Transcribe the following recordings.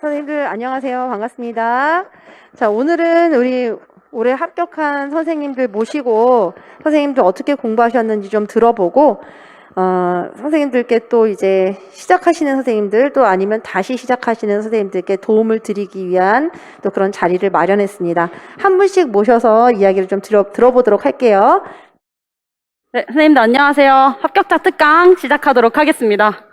선생님들 안녕하세요. 반갑습니다. 자, 오늘은 우리 올해 합격한 선생님들 모시고 선생님들 어떻게 공부하셨는지 좀 들어보고 어, 선생님들께 또 이제 시작하시는 선생님들 또 아니면 다시 시작하시는 선생님들께 도움을 드리기 위한 또 그런 자리를 마련했습니다. 한 분씩 모셔서 이야기를 좀 들어, 들어보도록 할게요. 네, 선생님들 안녕하세요. 합격자 특강 시작하도록 하겠습니다.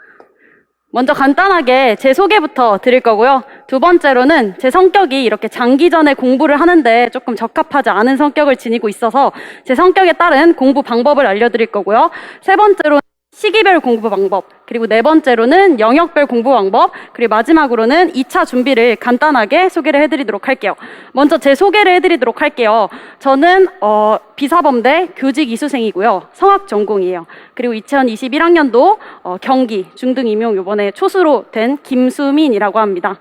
먼저 간단하게 제 소개부터 드릴 거고요. 두 번째로는 제 성격이 이렇게 장기 전에 공부를 하는데 조금 적합하지 않은 성격을 지니고 있어서 제 성격에 따른 공부 방법을 알려드릴 거고요. 세 번째로는 시기별 공부 방법, 그리고 네 번째로는 영역별 공부 방법, 그리고 마지막으로는 2차 준비를 간단하게 소개를 해드리도록 할게요. 먼저 제 소개를 해드리도록 할게요. 저는 어, 비사범대 교직 이수생이고요. 성악 전공이에요. 그리고 2021학년도 어, 경기 중등 임용 요번에 초수로 된 김수민이라고 합니다.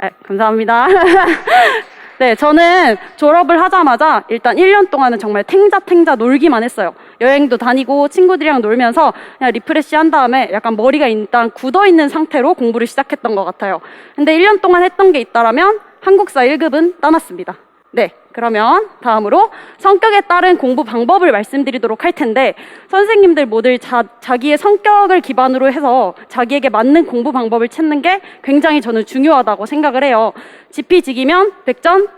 네, 감사합니다. 네, 저는 졸업을 하자마자 일단 1년 동안은 정말 탱자탱자 놀기만 했어요. 여행도 다니고 친구들이랑 놀면서 그냥 리프레시 한 다음에 약간 머리가 일단 굳어 있는 상태로 공부를 시작했던 것 같아요. 근데 1년 동안 했던 게 있다라면 한국사 1급은 따놨습니다. 네, 그러면 다음으로 성격에 따른 공부 방법을 말씀드리도록 할 텐데 선생님들 모두 자, 자기의 성격을 기반으로 해서 자기에게 맞는 공부 방법을 찾는 게 굉장히 저는 중요하다고 생각을 해요. 지피지기면 백전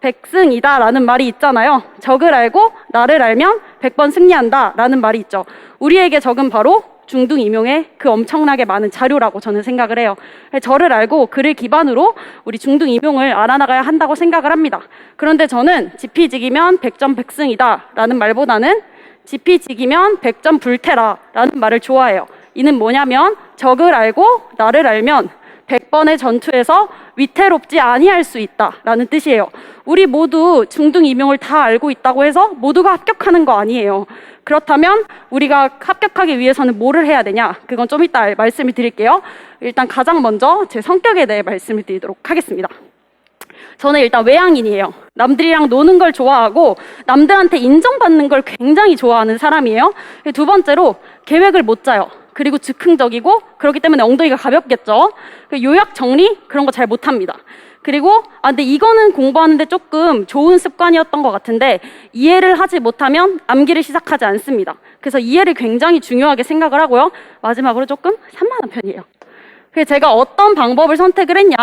백승이다 라는 말이 있잖아요. 적을 알고 나를 알면 백 번 승리한다 라는 말이 있죠. 우리에게 적은 바로 중등 임용의 그 엄청나게 많은 자료라고 저는 생각을 해요. 저를 알고 그를 기반으로 우리 중등 임용을 알아나가야 한다고 생각을 합니다. 그런데 저는 지피지기면 백전 백승이다 라는 말보다는 지피지기면 백전 불태라 라는 말을 좋아해요. 이는 뭐냐면 적을 알고 나를 알면 100번의 전투에서 위태롭지 아니할 수 있다라는 뜻이에요. 우리 모두 중등 임용을 다 알고 있다고 해서 모두가 합격하는 거 아니에요. 그렇다면 우리가 합격하기 위해서는 뭐를 해야 되냐? 그건 좀 이따 말씀을 드릴게요. 일단 가장 먼저 제 성격에 대해 말씀을 드리도록 하겠습니다. 저는 일단 외향인이에요. 남들이랑 노는 걸 좋아하고 남들한테 인정받는 걸 굉장히 좋아하는 사람이에요. 두 번째로 계획을 못 짜요. 그리고 즉흥적이고 그렇기 때문에 엉덩이가 가볍겠죠. 그 요약 정리 그런 거 잘 못합니다. 그리고 아 근데 이거는 공부하는데 조금 좋은 습관이었던 것 같은데 이해를 하지 못하면 암기를 시작하지 않습니다. 그래서 이해를 굉장히 중요하게 생각을 하고요. 마지막으로 조금 산만한 편이에요. 그래서 제가 어떤 방법을 선택을 했냐.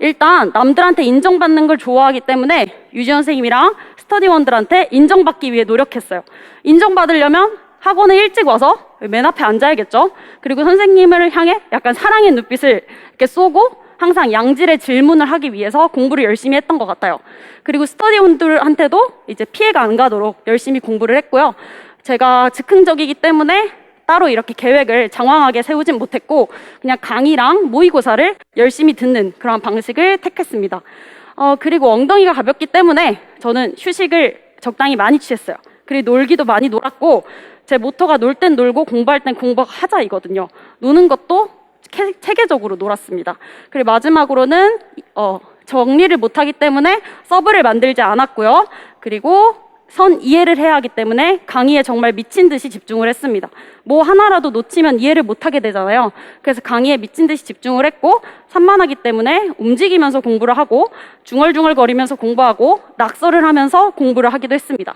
일단 남들한테 인정받는 걸 좋아하기 때문에 유지원 선생님이랑 스터디원들한테 인정받기 위해 노력했어요. 인정받으려면 학원에 일찍 와서 맨 앞에 앉아야겠죠. 그리고 선생님을 향해 약간 사랑의 눈빛을 이렇게 쏘고 항상 양질의 질문을 하기 위해서 공부를 열심히 했던 것 같아요. 그리고 스터디원들한테도 이제 피해가 안 가도록 열심히 공부를 했고요. 제가 즉흥적이기 때문에 따로 이렇게 계획을 장황하게 세우진 못했고 그냥 강의랑 모의고사를 열심히 듣는 그런 방식을 택했습니다. 어, 그리고 엉덩이가 가볍기 때문에 저는 휴식을 적당히 많이 취했어요. 그리고 놀기도 많이 놀았고 제 모토가 놀 땐 놀고 공부할 땐 공부하자 이거든요. 노는 것도 체- 체계적으로 놀았습니다. 그리고 마지막으로는 어, 정리를 못하기 때문에 서브를 만들지 않았고요. 그리고 선 이해를 해야 하기 때문에 강의에 정말 미친 듯이 집중을 했습니다. 뭐 하나라도 놓치면 이해를 못하게 되잖아요. 그래서 강의에 미친 듯이 집중을 했고 산만하기 때문에 움직이면서 공부를 하고 중얼중얼거리면서 공부하고 낙서를 하면서 공부를 하기도 했습니다.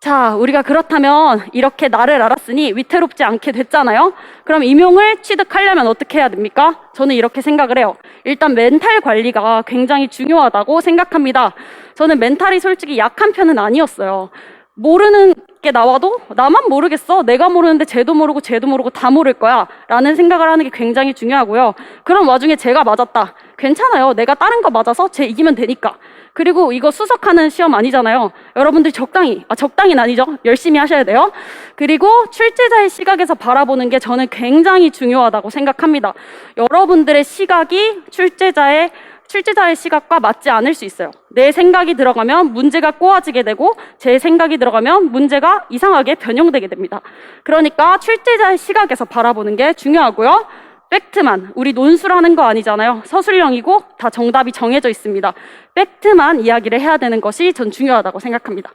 자, 우리가 그렇다면 이렇게 나를 알았으니 위태롭지 않게 됐잖아요. 그럼 임용을 취득하려면 어떻게 해야 됩니까? 저는 이렇게 생각을 해요. 일단 멘탈 관리가 굉장히 중요하다고 생각합니다. 저는 멘탈이 솔직히 약한 편은 아니었어요. 모르는 게 나와도 나만 모르겠어. 내가 모르는데 쟤도 모르고 쟤도 모르고 다 모를 거야. 라는 생각을 하는 게 굉장히 중요하고요. 그런 와중에 제가 맞았다. 괜찮아요. 내가 다른 거 맞아서 쟤 이기면 되니까. 그리고 이거 수석하는 시험 아니잖아요. 여러분들 적당히, 아, 적당히는 아니죠. 열심히 하셔야 돼요. 그리고 출제자의 시각에서 바라보는 게 저는 굉장히 중요하다고 생각합니다. 여러분들의 시각이 출제자의 출제자의 시각과 맞지 않을 수 있어요. 내 생각이 들어가면 문제가 꼬아지게 되고 제 생각이 들어가면 문제가 이상하게 변형되게 됩니다. 그러니까 출제자의 시각에서 바라보는 게 중요하고요. 팩트만 우리 논술하는 거 아니잖아요. 서술형이고 다 정답이 정해져 있습니다. 팩트만 이야기를 해야 되는 것이 전 중요하다고 생각합니다.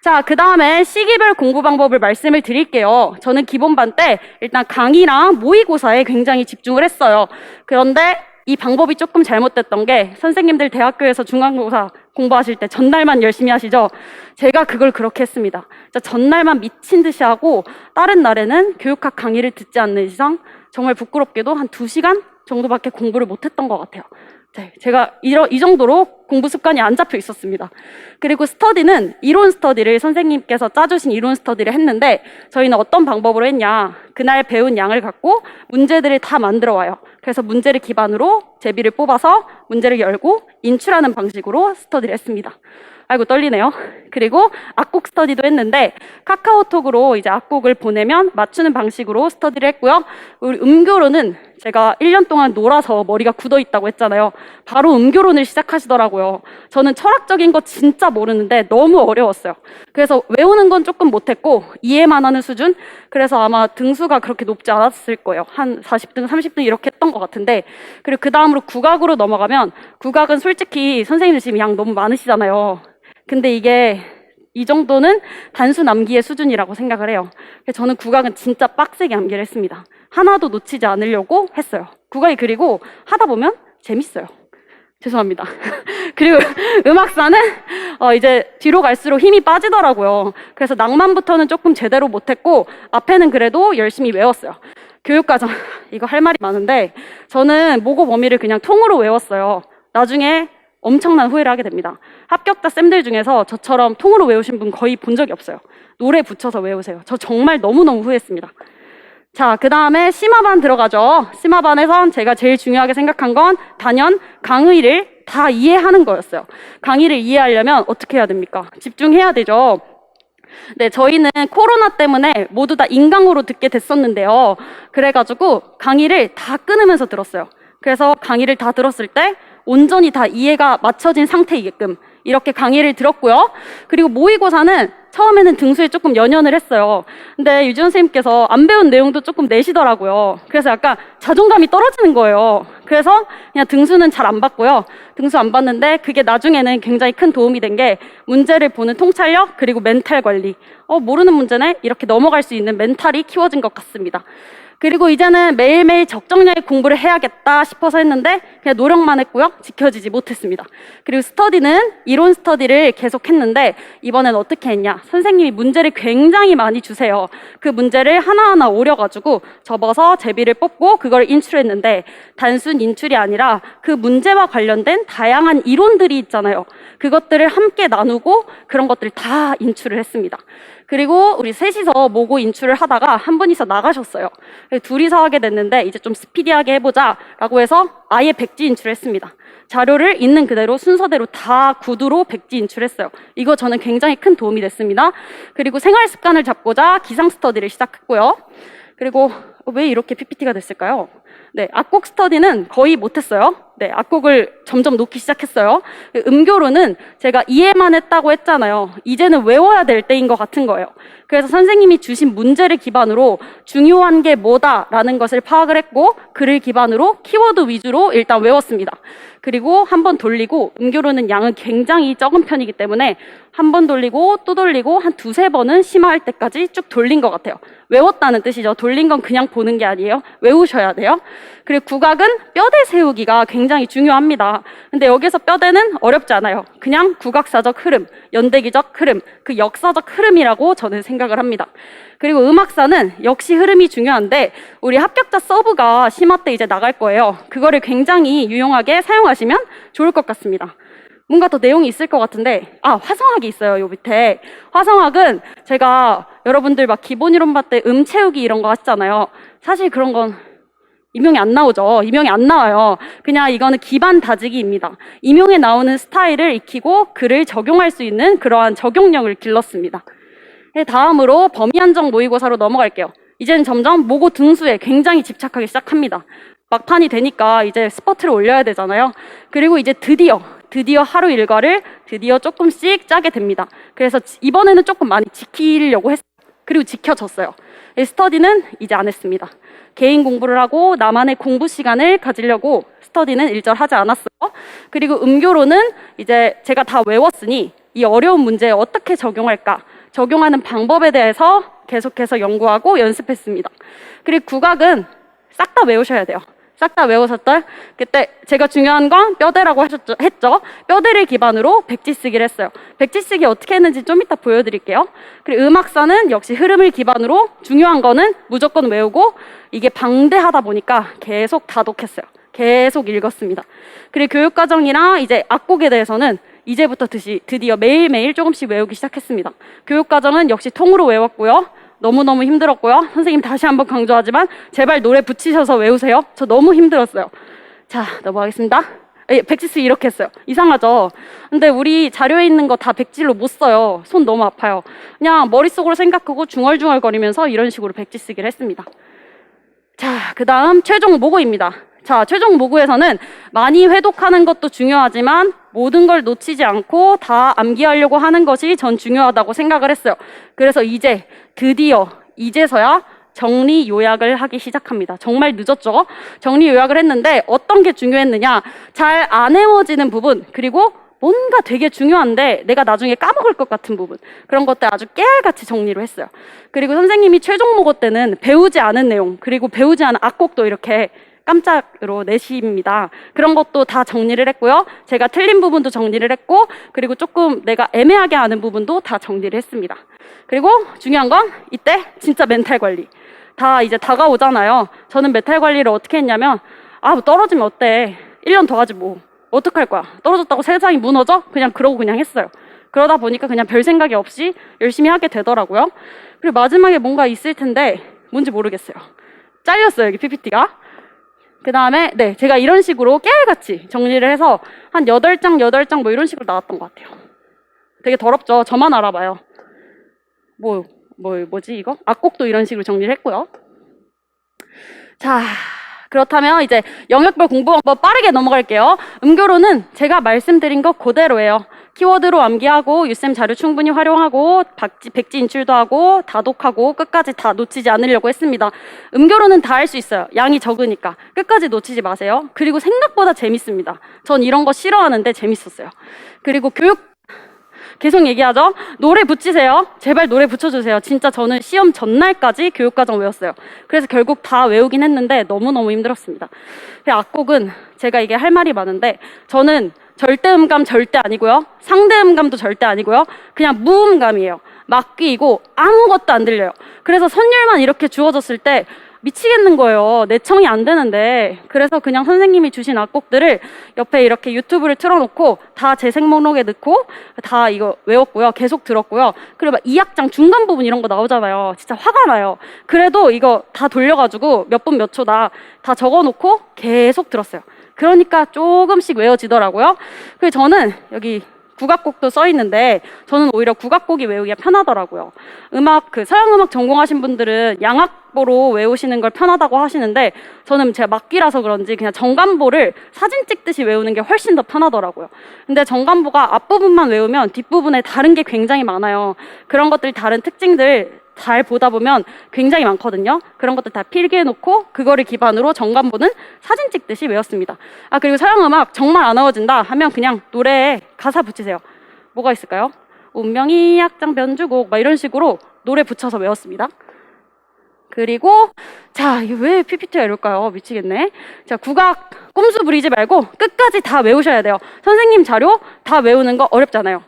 자, 그 다음에 시기별 공부 방법을 말씀을 드릴게요. 저는 기본반 때 일단 강의랑 모의고사에 굉장히 집중을 했어요. 그런데 이 방법이 조금 잘못됐던 게 선생님들 대학교에서 중간고사 공부하실 때 전날만 열심히 하시죠. 제가 그걸 그렇게 했습니다. 전날만 미친 듯이 하고 다른 날에는 교육학 강의를 듣지 않는 이상 정말 부끄럽게도 한 두 시간 정도밖에 공부를 못했던 것 같아요. 네, 제가 이러, 이 정도로 공부 습관이 안 잡혀 있었습니다. 그리고 스터디는 이론 스터디를 선생님께서 짜주신 이론 스터디를 했는데 저희는 어떤 방법으로 했냐. 그날 배운 양을 갖고 문제들을 다 만들어 와요. 그래서 문제를 기반으로 제비를 뽑아서 문제를 열고 인출하는 방식으로 스터디를 했습니다. 아이고 떨리네요. 그리고 악곡 스터디도 했는데 카카오톡으로 이제 악곡을 보내면 맞추는 방식으로 스터디를 했고요. 우리 음교로는 제가 1년 동안 놀아서 머리가 굳어 있다고 했잖아요. 바로 음교론을 시작하시더라고요. 저는 철학적인 거 진짜 모르는데 너무 어려웠어요. 그래서 외우는 건 조금 못했고 이해만 하는 수준. 그래서 아마 등수가 그렇게 높지 않았을 거예요. 한 40등, 30등 이렇게 했던 것 같은데 그리고 그 다음으로 국악으로 넘어가면 국악은 솔직히 선생님들 지금 양 너무 많으시잖아요. 근데 이게 이 정도는 단순 암기의 수준이라고 생각을 해요. 그래서 저는 국악은 진짜 빡세게 암기를 했습니다. 하나도 놓치지 않으려고 했어요. 국악이 그리고 하다 보면 재밌어요. 죄송합니다. 그리고 음악사는 어 이제 뒤로 갈수록 힘이 빠지더라고요. 그래서 낭만부터는 조금 제대로 못했고 앞에는 그래도 열심히 외웠어요. 교육과정 이거 할 말이 많은데 저는 모고 범위를 그냥 통으로 외웠어요. 나중에 엄청난 후회를 하게 됩니다. 합격자 쌤들 중에서 저처럼 통으로 외우신 분 거의 본 적이 없어요. 노래 붙여서 외우세요. 저 정말 너무너무 후회했습니다. 자, 그 다음에 심화반 들어가죠. 심화반에선 제가 제일 중요하게 생각한 건 단연 강의를 다 이해하는 거였어요. 강의를 이해하려면 어떻게 해야 됩니까? 집중해야 되죠. 네, 저희는 코로나 때문에 모두 다 인강으로 듣게 됐었는데요. 그래가지고 강의를 다 끊으면서 들었어요. 그래서 강의를 다 들었을 때 온전히 다 이해가 맞춰진 상태이게끔 이렇게 강의를 들었고요. 그리고 모의고사는 처음에는 등수에 조금 연연을 했어요. 근데 유지원 선생님께서 안 배운 내용도 조금 내시더라고요. 그래서 약간 자존감이 떨어지는 거예요. 그래서 그냥 등수는 잘 안 받고요. 등수 안 받는데 그게 나중에는 굉장히 큰 도움이 된 게 문제를 보는 통찰력 그리고 멘탈 관리. 어, 모르는 문제네? 이렇게 넘어갈 수 있는 멘탈이 키워진 것 같습니다. 그리고 이제는 매일매일 적정량의 공부를 해야겠다 싶어서 했는데 그냥 노력만 했고요. 지켜지지 못했습니다. 그리고 스터디는 이론 스터디를 계속 했는데 이번엔 어떻게 했냐? 선생님이 문제를 굉장히 많이 주세요. 그 문제를 하나하나 오려가지고 접어서 제비를 뽑고 그걸 인출했는데 단순 인출이 아니라 그 문제와 관련된 다양한 이론들이 있잖아요. 그것들을 함께 나누고 그런 것들을 다 인출을 했습니다. 그리고 우리 셋이서 모고 인출을 하다가 한 분이서 나가셨어요. 둘이서 하게 됐는데 이제 좀 스피디하게 해보자라고 해서 아예 백지 인출을 했습니다. 자료를 있는 그대로 순서대로 다 구두로 백지 인출했어요. 이거 저는 굉장히 큰 도움이 됐습니다. 그리고 생활 습관을 잡고자 기상 스터디를 시작했고요. 그리고 왜 이렇게 PPT가 됐을까요? 네, 악곡 스터디는 거의 못했어요. 네, 악곡을 점점 놓기 시작했어요. 음교로는 제가 이해만 했다고 했잖아요. 이제는 외워야 될 때인 것 같은 거예요. 그래서 선생님이 주신 문제를 기반으로 중요한 게 뭐다라는 것을 파악을 했고 글을 기반으로 키워드 위주로 일단 외웠습니다. 그리고 한 번 돌리고 음교로는 양은 굉장히 적은 편이기 때문에 한 번 돌리고 또 돌리고 한 두세 번은 심화할 때까지 쭉 돌린 것 같아요. 외웠다는 뜻이죠. 돌린 건 그냥 보는 게 아니에요. 외우셔야 돼요. 그리고 국악은 뼈대 세우기가 굉장히 중요합니다. 근데 여기서 뼈대는 어렵지 않아요. 그냥 국악사적 흐름, 연대기적 흐름, 그 역사적 흐름이라고 저는 생각을 합니다. 그리고 음악사는 역시 흐름이 중요한데 우리 합격자 서브가 심화 때 이제 나갈 거예요. 그거를 굉장히 유용하게 사용하시면 좋을 것 같습니다. 뭔가 더 내용이 있을 것 같은데 아 화성학이 있어요 요 밑에 화성학은 제가 여러분들 막 기본 이론 봤때 음 채우기 이런 거 하시잖아요 사실 그런 건 임용이 안 나오죠 임용이 안 나와요 그냥 이거는 기반 다지기입니다 임용에 나오는 스타일을 익히고 글을 적용할 수 있는 그러한 적용력을 길렀습니다 네, 다음으로 범위 한정 모의고사로 넘어갈게요 이제는 점점 모고 등수에 굉장히 집착하기 시작합니다 막판이 되니까 이제 스퍼트를 올려야 되잖아요 그리고 이제 드디어 드디어 하루 일과를 드디어 조금씩 짜게 됩니다. 그래서 지- 이번에는 조금 많이 지키려고 했어요. 그리고 지켜졌어요. 이 스터디는 이제 안 했습니다. 개인 공부를 하고 나만의 공부 시간을 가지려고 스터디는 일절 하지 않았어요. 그리고 음교로는 이제 제가 다 외웠으니 이 어려운 문제에 어떻게 적용할까? 적용하는 방법에 대해서 계속해서 연구하고 연습했습니다. 그리고 국악은 싹 다 외우셔야 돼요. 싹 다 외우셨죠? 그때 제가 중요한 건 뼈대라고 하셨죠, 했죠. 뼈대를 기반으로 백지 쓰기를 했어요. 백지 쓰기 어떻게 했는지 좀 이따 보여드릴게요. 그리고 음악사는 역시 흐름을 기반으로 중요한 거는 무조건 외우고 이게 방대하다 보니까 계속 다독했어요. 계속 읽었습니다. 그리고 교육과정이랑 이제 악곡에 대해서는 이제부터 드시, 드디어 매일매일 조금씩 외우기 시작했습니다. 교육과정은 역시 통으로 외웠고요. 너무너무 힘들었고요. 선생님 다시 한번 강조하지만 제발 노래 붙이셔서 외우세요. 저 너무 힘들었어요. 자, 넘어가겠습니다. 예, 백지스 이렇게 했어요. 이상하죠? 근데 우리 자료에 있는 거 다 백질로 못 써요. 손 너무 아파요. 그냥 머릿속으로 생각하고 중얼중얼거리면서 이런 식으로 백지 쓰기를 했습니다. 자, 그 다음 최종 모고입니다. 자, 최종 모고에서는 많이 회독하는 것도 중요하지만 모든 걸 놓치지 않고 다 암기하려고 하는 것이 전 중요하다고 생각을 했어요. 그래서 이제 드디어 이제서야 정리 요약을 하기 시작합니다. 정말 늦었죠? 정리 요약을 했는데 어떤 게 중요했느냐? 잘안 외워지는 부분, 그리고 뭔가 되게 중요한데 내가 나중에 까먹을 것 같은 부분 그런 것들 아주 깨알같이 정리를 했어요. 그리고 선생님이 최종 모고 때는 배우지 않은 내용 그리고 배우지 않은 악곡도 이렇게 깜짝으로 내십니다. 그런 것도 다 정리를 했고요. 제가 틀린 부분도 정리를 했고 그리고 조금 내가 애매하게 아는 부분도 다 정리를 했습니다. 그리고 중요한 건 이때 진짜 멘탈 관리. 다 이제 다가오잖아요. 저는 멘탈 관리를 어떻게 했냐면 아, 뭐 떨어지면 어때? 1년 더 하지 뭐. 어떡할 거야? 떨어졌다고 세상이 무너져? 그냥 그러고 그냥 했어요. 그러다 보니까 그냥 별 생각이 없이 열심히 하게 되더라고요. 그리고 마지막에 뭔가 있을 텐데 뭔지 모르겠어요. 잘렸어요, 여기 PPT가. 그 다음에, 네, 제가 이런 식으로 깨알같이 정리를 해서 한 8장, 8장 뭐 이런 식으로 나왔던 것 같아요. 되게 더럽죠? 저만 알아봐요. 뭐, 뭐, 뭐지, 이거? 악곡도 이런 식으로 정리를 했고요. 자, 그렇다면 이제 영역별 공부 방법 빠르게 넘어갈게요. 음교로는 제가 말씀드린 것 그대로예요. 키워드로 암기하고 유쌤 자료 충분히 활용하고 박지, 백지 인출도 하고 다독하고 끝까지 다 놓치지 않으려고 했습니다. 음교로는 다 할 수 있어요. 양이 적으니까 끝까지 놓치지 마세요. 그리고 생각보다 재밌습니다. 전 이런 거 싫어하는데 재밌었어요. 그리고 교육 계속 얘기하죠. 노래 붙이세요. 제발 노래 붙여주세요. 진짜 저는 시험 전날까지 교육과정 외웠어요. 그래서 결국 다 외우긴 했는데 너무너무 힘들었습니다. 그 악곡은 제가 이게 할 말이 많은데 저는 절대 음감 절대 아니고요. 상대 음감도 절대 아니고요. 그냥 무음감이에요. 막귀이고 아무것도 안 들려요. 그래서 선율만 이렇게 주어졌을 때 미치겠는 거예요. 내 청이 안 되는데. 그래서 그냥 선생님이 주신 악곡들을 옆에 이렇게 유튜브를 틀어놓고 다제 생목록에 넣고 다 이거 외웠고요. 계속 들었고요. 그리고 막 2악장 중간 부분 이런 거 나오잖아요. 진짜 화가 나요. 그래도 이거 다 돌려가지고 몇 분 몇 초 다 다 적어놓고 계속 들었어요. 그러니까 조금씩 외워지더라고요. 그리고 저는 여기 국악곡도 써 있는데 저는 오히려 국악곡이 외우기가 편하더라고요. 음악 그 서양 음악 전공하신 분들은 양악보로 외우시는 걸 편하다고 하시는데 저는 제가 막기라서 그런지 그냥 정간보를 사진 찍듯이 외우는 게 훨씬 더 편하더라고요. 근데 정간보가 앞부분만 외우면 뒷부분에 다른 게 굉장히 많아요. 그런 것들 다른 특징들 잘 보다 보면 굉장히 많거든요. 그런 것들 다 필기해 놓고 그거를 기반으로 정관보는 사진 찍듯이 외웠습니다. 아 그리고 서양 음악 정말 안 외워진다 하면 그냥 노래에 가사 붙이세요. 뭐가 있을까요? 운명이 약장 변주곡 막 이런 식으로 노래 붙여서 외웠습니다. 그리고 자, 이게 왜 PPT가 이럴까요? 미치겠네. 자, 국악 꼼수 부리지 말고 끝까지 다 외우셔야 돼요. 선생님 자료 다 외우는 거 어렵잖아요.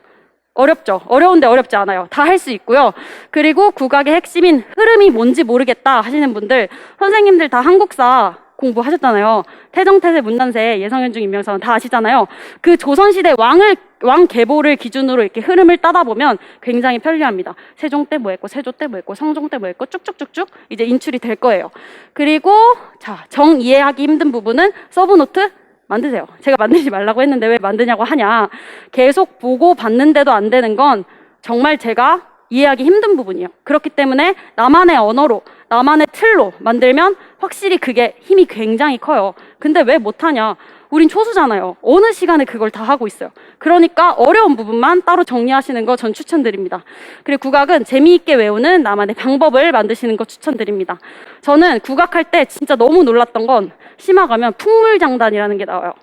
어렵죠. 어려운데 어렵지 않아요. 다 할 수 있고요. 그리고 국악의 핵심인 흐름이 뭔지 모르겠다 하시는 분들, 선생님들 다 한국사 공부하셨잖아요. 태정태세, 문단세, 예성현중, 임명선 다 아시잖아요. 그 조선시대 왕을, 왕 계보를 기준으로 이렇게 흐름을 따다 보면 굉장히 편리합니다. 세종 때 뭐 했고, 세조 때 뭐 했고, 성종 때 뭐 했고, 쭉쭉쭉쭉 이제 인출이 될 거예요. 그리고, 자, 정 이해하기 힘든 부분은 서브노트 만드세요. 제가 만들지 말라고 했는데 왜 만드냐고 하냐. 계속 보고 봤는데도 안 되는 건 정말 제가 이해하기 힘든 부분이에요. 그렇기 때문에 나만의 언어로, 나만의 틀로 만들면 확실히 그게 힘이 굉장히 커요. 근데 왜 못하냐? 우린 초수잖아요. 어느 시간에 그걸 다 하고 있어요. 그러니까 어려운 부분만 따로 정리하시는 거 전 추천드립니다. 그리고 국악은 재미있게 외우는 나만의 방법을 만드시는 거 추천드립니다. 저는 국악할 때 진짜 너무 놀랐던 건 심화 가면 풍물장단이라는 게 나와요.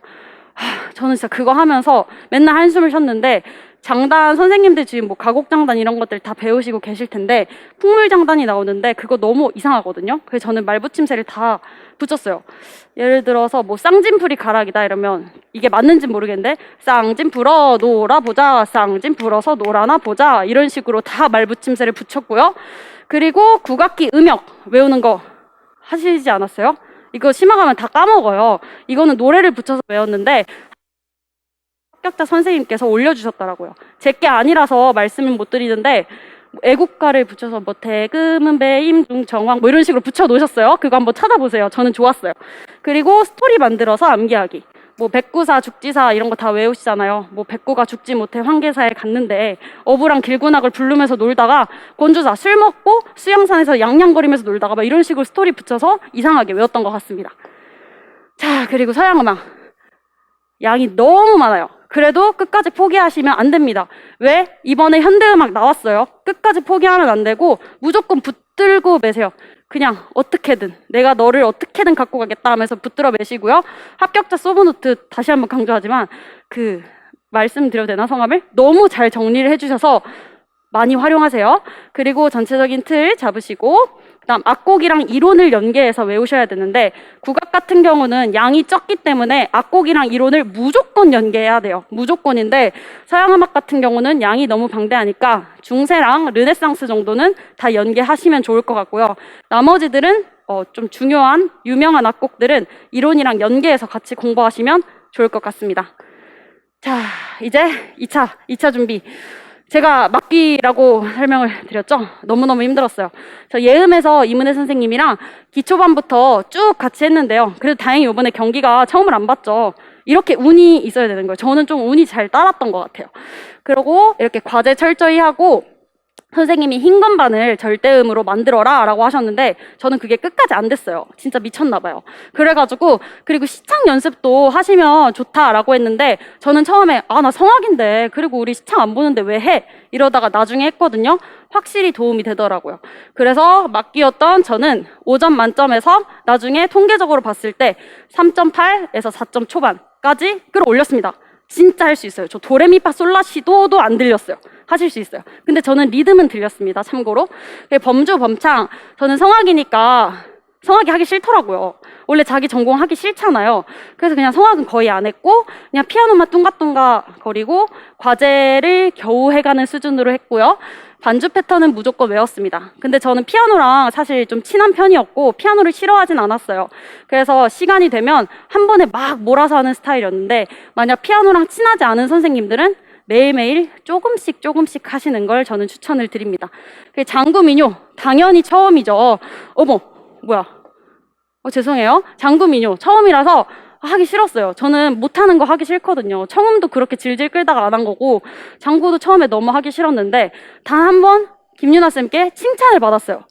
하, 저는 진짜 그거 하면서 맨날 한숨을 쉬었는데 장단 선생님들 지금 뭐 가곡장단 이런 것들 다 배우시고 계실 텐데 풍물장단이 나오는데 그거 너무 이상하거든요. 그래서 저는 말붙임새를 다 붙였어요. 예를 들어서 뭐 쌍진풀이 가락이다 이러면 이게 맞는지 모르겠는데 쌍진 풀어 놀아 보자 쌍진 풀어서 놀아나 보자 이런 식으로 다 말붙임새를 붙였고요. 그리고 국악기 음역 외우는 거 하시지 않았어요? 이거 심화가면 다 까먹어요. 이거는 노래를 붙여서 외웠는데 합격자 선생님께서 올려주셨더라고요. 제게 아니라서 말씀을 못 드리는데 애국가를 붙여서 뭐 대금은 배임 중정왕 뭐 이런 식으로 붙여 놓으셨어요. 그거 한번 찾아보세요. 저는 좋았어요. 그리고 스토리 만들어서 암기하기. 뭐 백구사, 죽지사 이런 거 다 외우시잖아요. 뭐 백구가 죽지 못해 황계사에 갔는데 어부랑 길군악을 부르면서 놀다가 곤주사 술 먹고 수양산에서 양양거리면서 놀다가 막 이런 식으로 스토리 붙여서 이상하게 외웠던 것 같습니다. 자 그리고 서양음악 양이 너무 많아요. 그래도 끝까지 포기하시면 안 됩니다. 왜? 이번에 현대음악 나왔어요. 끝까지 포기하면 안 되고 무조건 붙들고 매세요. 그냥 어떻게든 내가 너를 어떻게든 갖고 가겠다 하면서 붙들어 매시고요. 합격자 소브노트 다시 한번 강조하지만 그 말씀드려도 되나 성함을 너무 잘 정리를 해주셔서 많이 활용하세요. 그리고 전체적인 틀 잡으시고 그다음 악곡이랑 이론을 연계해서 외우셔야 되는데 국악 같은 경우는 양이 적기 때문에 악곡이랑 이론을 무조건 연계해야 돼요. 무조건인데 서양 음악 같은 경우는 양이 너무 방대하니까 중세랑 르네상스 정도는 다 연계하시면 좋을 것 같고요. 나머지들은 어, 좀 중요한 유명한 악곡들은 이론이랑 연계해서 같이 공부하시면 좋을 것 같습니다. 자, 이제 2차, 2차 준비. 제가 막기라고 설명을 드렸죠. 너무너무 힘들었어요. 저 예음에서 이문혜 선생님이랑 기초반부터 쭉 같이 했는데요. 그래도 다행히 이번에 경기가 처음을 안 봤죠. 이렇게 운이 있어야 되는 거예요. 저는 좀 운이 잘 따랐던 것 같아요. 그리고 이렇게 과제 철저히 하고 선생님이 흰 건반을 절대음으로 만들어라 라고 하셨는데 저는 그게 끝까지 안 됐어요. 진짜 미쳤나 봐요. 그래가지고 그리고 시창 연습도 하시면 좋다라고 했는데 저는 처음에 아 나 성악인데 그리고 우리 시창 안 보는데 왜 해? 이러다가 나중에 했거든요. 확실히 도움이 되더라고요. 그래서 막기였던 저는 5점 만점에서 나중에 통계적으로 봤을 때 3.8에서 4점 초반까지 끌어올렸습니다. 진짜 할 수 있어요. 저 도레미파 솔라시도도 안 들렸어요. 하실 수 있어요. 근데 저는 리듬은 들렸습니다. 참고로. 그게 범주 범창 저는 성악이니까 성악이 하기 싫더라고요. 원래 자기 전공 하기 싫잖아요. 그래서 그냥 성악은 거의 안 했고 그냥 피아노만 뚱가뚱가 거리고 과제를 겨우 해가는 수준으로 했고요. 반주 패턴은 무조건 외웠습니다. 근데 저는 피아노랑 사실 좀 친한 편이었고 피아노를 싫어하진 않았어요. 그래서 시간이 되면 한 번에 막 몰아서 하는 스타일이었는데 만약 피아노랑 친하지 않은 선생님들은 매일매일 조금씩 조금씩 하시는 걸 저는 추천을 드립니다. 그 장구 민요 당연히 처음이죠. 어머 뭐야? 어, 죄송해요. 장구 민요 처음이라서 하기 싫었어요. 저는 못하는 거 하기 싫거든요. 청음도 그렇게 질질 끌다가 안 한 거고 장구도 처음에 너무 하기 싫었는데 단 한 번 김윤아 쌤께 칭찬을 받았어요.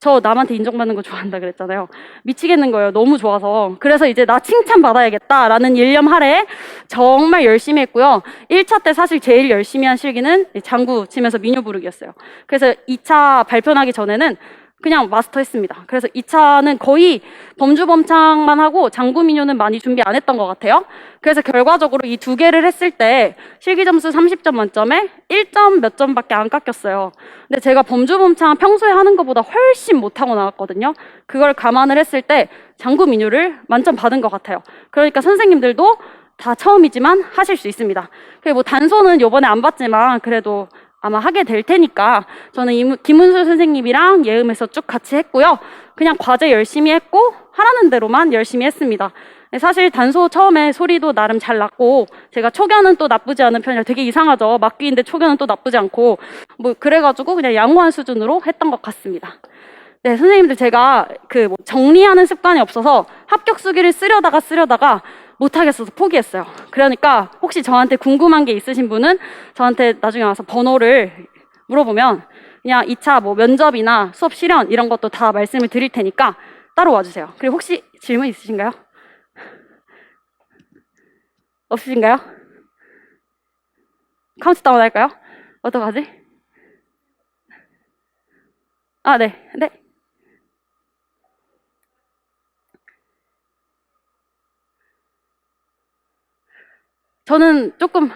저 남한테 인정받는 거 좋아한다 그랬잖아요. 미치겠는 거예요. 너무 좋아서. 그래서 이제 나 칭찬 받아야겠다라는 일념 하에 정말 열심히 했고요. 1차 때 사실 제일 열심히 한 실기는 장구 치면서 민요 부르기였어요. 그래서 2차 발표 나기 전에는 그냥 마스터 했습니다. 그래서 2차는 거의 범주범창만 하고 장구 민요는 많이 준비 안 했던 것 같아요. 그래서 결과적으로 이 두 개를 했을 때 실기 점수 30점 만점에 1점 몇 점밖에 안 깎였어요. 근데 제가 범주범창 평소에 하는 것보다 훨씬 못하고 나왔거든요. 그걸 감안을 했을 때 장구 민요를 만점 받은 것 같아요. 그러니까 선생님들도 다 처음이지만 하실 수 있습니다. 그리고 뭐 단소는 요번에 안 봤지만 그래도 아마 하게 될 테니까 저는 김은수 선생님이랑 예음에서 쭉 같이 했고요. 그냥 과제 열심히 했고 하라는 대로만 열심히 했습니다. 네, 사실 단소 처음에 소리도 나름 잘 났고 제가 초견은 또 나쁘지 않은 편이라 되게 이상하죠. 막귀인데 초견은 또 나쁘지 않고 뭐 그래가지고 그냥 양호한 수준으로 했던 것 같습니다. 네, 선생님들 제가 그뭐 정리하는 습관이 없어서 합격 수기를 쓰려다가 쓰려다가 못하겠어서 포기했어요. 그러니까 혹시 저한테 궁금한 게 있으신 분은 저한테 나중에 와서 번호를 물어보면 그냥 2차 뭐 면접이나 수업 실현 이런 것도 다 말씀을 드릴 테니까 따로 와주세요. 그리고 혹시 질문 있으신가요? 없으신가요? 카운트다운 할까요? 어떡하지? 아, 네. 네. 저는 조금,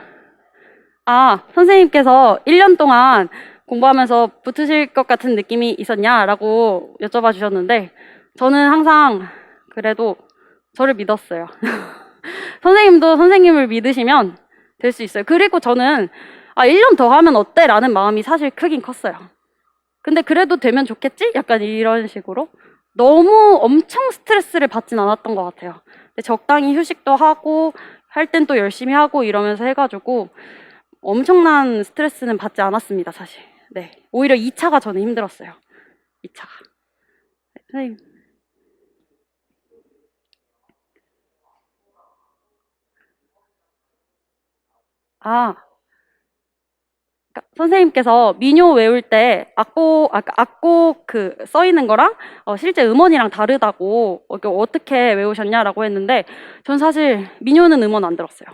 아, 선생님께서 1년 동안 공부하면서 붙으실 것 같은 느낌이 있었냐라고 여쭤봐 주셨는데, 저는 항상 그래도 저를 믿었어요. 선생님도 선생님을 믿으시면 될 수 있어요. 그리고 저는, 아, 1년 더 하면 어때? 라는 마음이 사실 크긴 컸어요. 근데 그래도 되면 좋겠지? 약간 이런 식으로. 너무 엄청 스트레스를 받진 않았던 것 같아요. 적당히 휴식도 하고, 할 땐 또 열심히 하고 이러면서 해가지고, 엄청난 스트레스는 받지 않았습니다, 사실. 네. 오히려 2차가 저는 힘들었어요. 2차가. 선생님. 아. 그러니까 선생님께서 민요 외울 때 악보, 아, 악곡 그 써 있는 거랑 어, 실제 음원이랑 다르다고 어, 어떻게 외우셨냐라고 했는데 전 사실 민요는 음원 안 들었어요.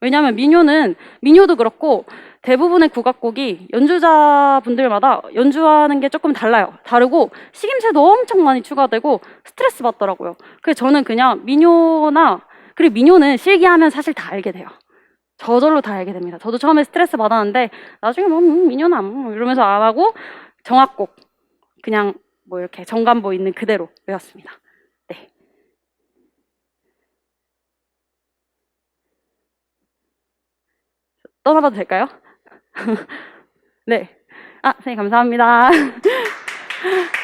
왜냐하면 민요는 민요도 그렇고 대부분의 국악곡이 연주자 분들마다 연주하는 게 조금 달라요. 다르고 식임새도 엄청 많이 추가되고 스트레스 받더라고요. 그래서 저는 그냥 민요나 그리고 민요는 실기하면 사실 다 알게 돼요. 저절로 다 알게 됩니다. 저도 처음에 스트레스 받았는데 나중에 뭐 음, 민요는 안 뭐, 이러면서 안 하고 정악곡 그냥 뭐 이렇게 정감보 있는 그대로 외웠습니다. 네. 떠나봐도 될까요? 네. 아, 선생님 감사합니다.